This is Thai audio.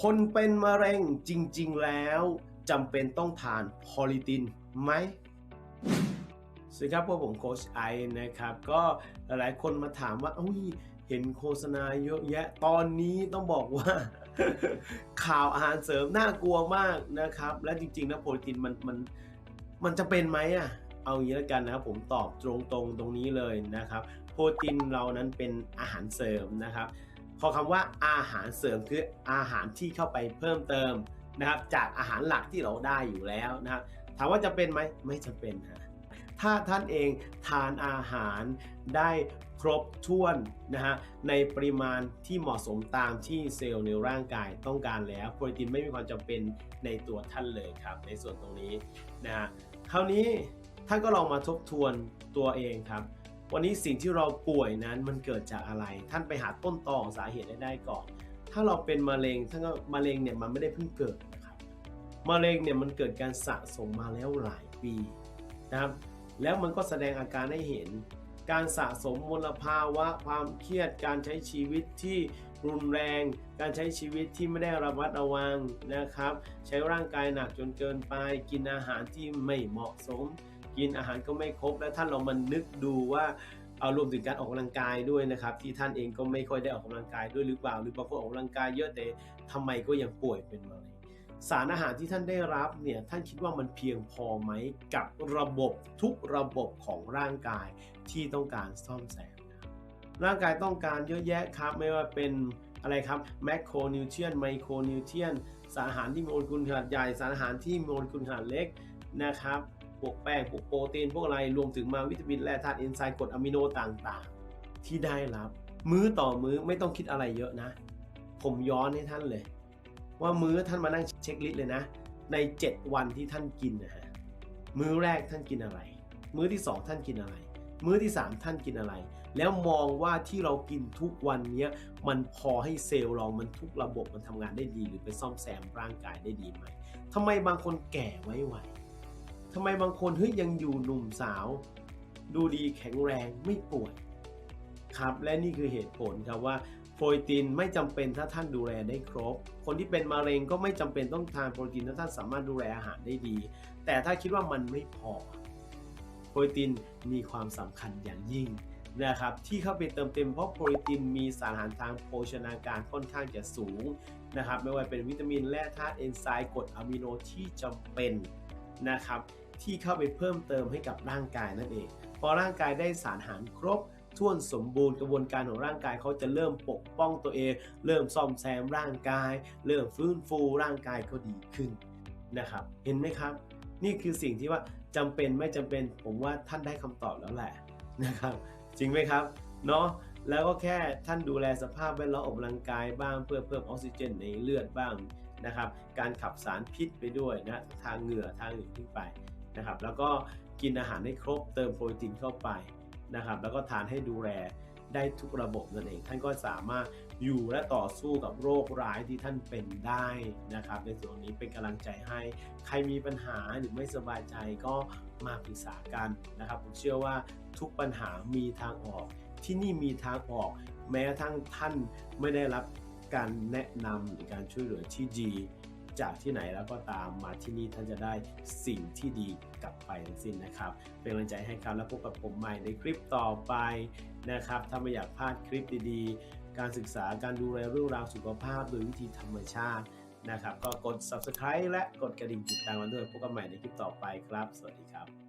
คนเป็นมะเร็งจริง ๆ แล้วจำเป็นต้องทานพอลิตินไหมสวัสดีครับพวกผมโคชไอนะครับ ก็หลายๆคนมาถามว่าอุ้ยเห็นโฆษณาเยอะแยะ ตอนนี้ต้องบอกว่า ข่าวอาหารเสริมน่ากลัวมากนะครับ และจริง ๆ นะโปรตีนมันมันมันจะเป็นไหมอะเอาอย่างนี้แล้วกันนะครับ ผมตอบตรงๆตรงนี้เลยนะครับ โปรตีนเรานั้นเป็นอาหารเสริมนะครับ พอคำว่าอาหารเสริมคืออาหารที่เข้าไปเพิ่มเติมนะครับจากอาหารหลักที่เราได้อยู่แล้วนะครับถามว่าจะเป็นไหมไม่จำเป็นฮะถ้าท่านเองทานอาหารได้ครบถ้วนนะฮะในปริมาณที่เหมาะสมตามที่เซลล์ในร่างกายต้องการแล้วโปรตีนไม่มีความจำเป็นในตัวท่านเลยครับ ในส่วนตรงนี้นะฮะคราวนี้ท่านก็ลองมาทบทวนตัวเองครับ วันนี้สิ่งที่เราป่วยนั้นมันเกิดจากอะไร ท่านไปหาต้นตอของสาเหตุได้ไดก่อน ถ้าเราเป็นมะเร็งท่านก็มะเร็งเนี่ยมันไม่ได้เพิ่งเกิดนะครับมะเร็งเนี่ยมันเกิดการสะสมมาแล้วหลายปีนะครับ แล้วมันก็แสดงอาการให้เห็น การสะสมมลภาวะ ความเครียด การใช้ชีวิตที่รุนแรง การใช้ชีวิตที่ไม่ได้ระมัดระวังนะครับ ใช้ร่างกายหนักจนเกินไป กินอาหารที่ไม่เหมาะสม กินอาหารก็ไม่ครบ และท่านลองมานึกดูว่าเอารวมถึงการออกกำลังกายด้วยนะครับ ที่ท่านเองก็ไม่ค่อยได้ออกกำลังกายด้วยหรือเปล่า หรือบางคนออกกำลังกายเยอะแต่ทำไมก็ยังป่วยเป็นมะเร็งสารอาหารที่ท่านได้รับเนี่ยท่านคิดว่ามันเพียงพอไหมกับระบบทุกระบบของร่างกายที่ต้องการซ่อมแซมร่างกายต้องการเยอะแยะครับ ไม่ว่าเป็นอะไรครับแมคโครนิวเทรียนไมโครนิวเทรียนสารอาหารที่มีโมเลกุลขนาดใหญ่ สารอาหารที่มีโมเลกุลขนาดเล็กนะครับ พวกแป้งพวกโปรตีนพวกอะไรรวมถึงมาวิตามินแร่ธาตุเอนไซม์กรดอะมิโนต่างๆ ที่ได้รับ มื้อต่อมื้อไม่ต้องคิดอะไรเยอะนะ ผมย้อนให้ท่านเลย ว่ามื้อท่านมานั่งเช็คลิสต์เลยนะ ใน 7 วันที่ท่านกินนะฮะมื้อแรกท่านกินอะไร มื้อที่ 2 ท่านกินอะไร มื้อที่ 3 ท่านกินอะไร แล้วมองว่าที่เรากินทุกวันนี้มันพอให้เซลล์เรามันทุกระบบมันทำงานได้ดี หรือไปซ่อมแซมร่างกายได้ดีไหมทำไมบางคนแก่ไว้ไวำไมบางคนเฮ้ยยังอยู่หนุ่มสาว ดูดีแข็งแรงไม่ป่วยครับและนี่คือเหตุผลครับว่าโปรตีนไม่จำเป็นถ้าท่านดูแลได้ครบ คนที่เป็นมะเร็งก็ไม่จำเป็นต้องทานโปรตีนถ้าท่านสามารถดูแลอาหารได้ดี แต่ถ้าคิดว่ามันไม่พอ โปรตีนมีความสำคัญอย่างยิ่งนะครับที่เข้าไปเติมเต็มเพราะโปรตีนมีสารอาหารทางโภชนาการค่อนข้างจะสูงนะครับไม่ว่าเป็นวิตามินแร่ธาตุเอนไซม์กรดอะมิโนที่จำเป็นนะครับ ที่เข้าไปเพิ่มเติมให้กับร่างกายนั่นเอง พอร่างกายได้สารอาหารครบท่วนสมบูรณ์กระบวนการของร่างกายเขาจะเริ่มปกป้องตัวเอง เริ่มซ่อมแซมร่างกาย เริ่มฟื้นฟูร่างกายก็ดีขึ้นนะครับ เห็นไหมครับ นี่คือสิ่งที่ว่าจำเป็นไม่จำเป็นผมว่าท่านได้คำตอบแล้วแหละนะครับ จริงไหมครับเนาะแล้วก็แค่ท่านดูแลสภาพแวดล้อมออกกำลังกายบ้างเพื่อเพิ่มออกซิเจนในเลือดบ้างนะครับ การขับสารพิษไปด้วยนะทางเหงื่อทางอื่นขึ้นไป นะครับ แล้วก็กินอาหารให้ครบเติมโปรตีนเข้าไปนะครับ แล้วก็ทานให้ดูแลได้ทุกระบบนั่นเอง ท่านก็สามารถอยู่และต่อสู้กับโรคร้ายที่ท่านเป็นได้นะครับ ในส่วนนี้เป็นกำลังใจให้ ใครมีปัญหาหรือไม่สบายใจก็มาปรึกษากันนะครับ ผมเชื่อว่าทุกปัญหามีทางออก ที่นี่มีทางออก แม้ทั่งท่านไม่ได้รับการแนะนำหรือการช่วยเหลือที่ดี จากที่ไหนแล้วก็ตามมาที่นี่ท่านจะได้สิ่งที่ดีกลับไปทั้งสิ้นนะครับ เป็นกำลังใจให้ครับแล้วพบกับผมใหม่ในคลิปต่อไปนะครับ ถ้าไม่อยากพลาดคลิปดีๆ การศึกษาการดูแลเรื่องราวสุขภาพโดยวิธีธรรมชาตินะครับ ก็กด subscribe และกดกระดิ่งติดตามมาด้วยพบกันใหม่ในคลิปต่อไปครับ สวัสดีครับ